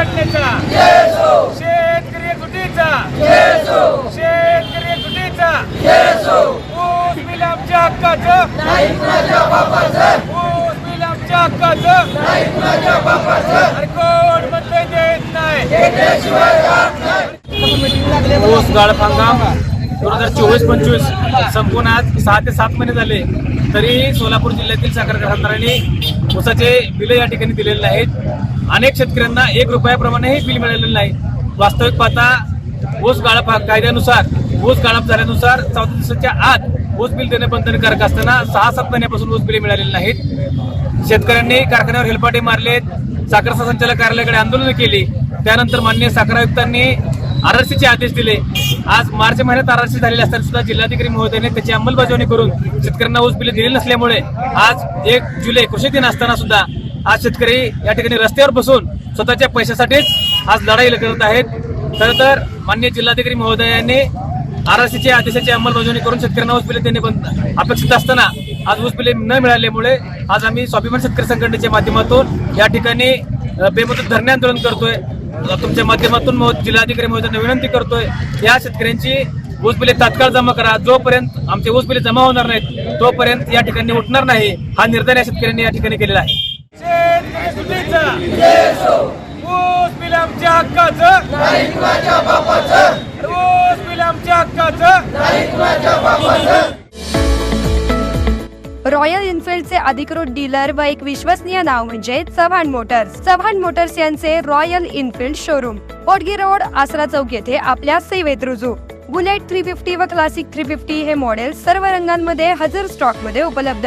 संघटनेचा शेतकरी तुटीचा शेतकरी तुटीचा ऊस मिल आमच्या हक्काचं. ऊस मिल आमच्या हक्काचं. अरे कोण म्हणतंय देत नाही. ऊस गाळप हंगाम दोन हजार चोवीस पंचवीस संपूर्ण आज सहा ते सात महिने झाले तरी सोलापूर जिल्ह्यातील साखर कारखानदारांनी ऊसाचे बिलं या ठिकाणी दिलेले नाहीत. अनेक शेतकऱ्यांना एक रुपयाप्रमाणे हे बिल मिळालेलं नाही. वास्तविक पाहता ऊस गाळप हा कायद्यानुसार ऊस गाळप झाल्यानुसार चौदा दिवसाच्या आत ऊस बिल देणे बंधनकारक असताना सहा सात महिन्यापासून ऊस बिल मिळालेली नाहीत. शेतकऱ्यांनी कारखान्यावर हेलपाटे मारलेत साखर संचालक कार्यालयाकडे आंदोलन केली. त्यानंतर मान्य साखर आयुक्तांनी आरआरसीचे आदेश दिले. आज मार्च महिन्यात आरआरसी झालेले असताना सुद्धा जिल्हाधिकारी महोदयाने त्याची अंमलबजावणी करून शेतकऱ्यांना ऊस बिले दिली नसल्यामुळे आज एक जुलै कृषी दिन असताना सुद्धा आज शेतकरी या ठिकाणी रस्त्यावर बसून स्वतःच्या पैशासाठीच आज लढाई करत आहेत. खरं तर मान्य जिल्हाधिकारी महोदयांनी सीच्या आदेशाची अंमलबजावणी करून शेतकऱ्यांना ऊस बिले देणे बंद अपेक्षित असताना आज ऊस बिले न मिळाल्यामुळे आज आम्ही स्वाभिमान शेतकरी संघटनेच्या माध्यमातून या ठिकाणी बेमुदत धरणे आंदोलन करतोय. तुमच्या माध्यमातून जिल्हाधिकारी महोदयांना विनंती करतोय या शेतकऱ्यांची ऊस बिले तात्काळ जमा करा. जोपर्यंत आमचे ऊस बिले जमा होणार नाहीत तोपर्यंत या ठिकाणी उठणार नाही हा निर्धार या शेतकऱ्यांनी या ठिकाणी केलेला आहे. ऊस बिल आमच्या हक्काचं ऊस बिल आमच्या हक्काचं रॉयल इन्फिल्डचे अधिकृत डीलर व एक विश्वसनीय नाव म्हणजे चव्हाण मोटर्स. चव्हाण मोटर्स यांचे Royal Enfield showroom. Potgi road Asara Chowk येथे आपल्या सेवेत रुजू. बुलेट थ्री फिफ्टी व क्लासिक थ्री फिफ्टी हे मॉडेल सर्व रंगांमध्ये हजर स्टॉकमध्ये उपलब्ध.